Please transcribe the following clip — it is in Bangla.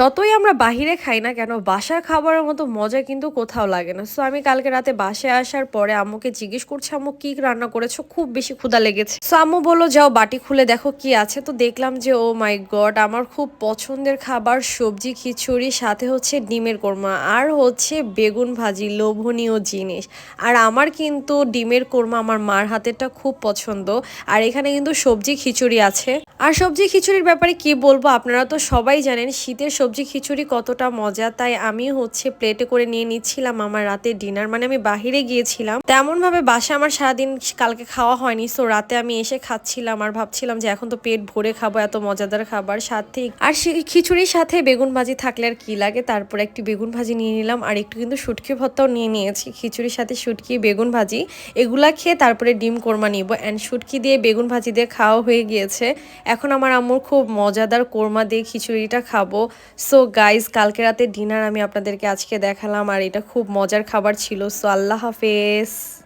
যতই আমরা বাহিরে খাই না কেন, বাসার খাবারের মতো মজা কিন্তু কোথাও লাগে না। সো আমি কালকে রাতে বাসায় আসার পরে আম্মুকে জিজ্ঞেস করছি, আম্মু, কি রান্না করেছ? খুব বেশি ক্ষুধা লেগেছে। সো আম্মু বলল, যাও, বাটি খুলে দেখো কি আছে। তো দেখলাম যে ও মাই গড আমার খুব পছন্দের খাবার সবজি খিচুড়ি, সাথে হচ্ছে ডিমের কোরমা আর হচ্ছে বেগুন ভাজি, লোভনীয় জিনিস। আর আমার কিন্তু ডিমের কোরমা আমার মার হাতেরটা খুব পছন্দ। আর এখানে কিন্তু সবজি খিচুড়ি আছে। আর সবজি খিচুড়ির ব্যাপারে কি বলব? আপনারা তো সবাই জানেন, শীতের সবজি খিচুড়ি কতটা মজা, তাই আমি হচ্ছে প্লেটে করে নিয়ে নিচ্ছিলাম আমার রাতে ডিনার মানে আমি বাহিরে গিয়েছিলাম তেমন ভাবে বাসা আমার সারাদিন কালকে খাওয়া হয়নি সো রাতে আমি এসে খাচ্ছিলাম আর ভাবছিলাম যে এখন তো পেট ভরে খাব, এত মজাদার খাবার, সাথে আর খিচুড়ির সাথে বেগুন ভাজি থাকলে আর কি লাগে? তারপর একটি বেগুন ভাজি নিয়ে নিলাম আর একটু কিন্তু শুটকি ভর্তাও নিয়ে নিয়েছি। খিচুড়ির সাথে শুটকি, বেগুন ভাজি, এগুলা খেয়ে তারপরে ডিম কোরমা নিব। অ্যান্ড শুটকি দিয়ে বেগুন ভাজি দিয়ে খাওয়া হয়ে গিয়েছে। এখন আমার আম্মুর খুব মজাদার কোরমা দিয়ে খিচুড়িটা খাব। সো গাইজ কালকে রাতে ডিনার আমি আপনাদেরকে আজকে দেখালাম আর এটা খুব মজার খাবার ছিল। সো আল্লাহ হাফেজ।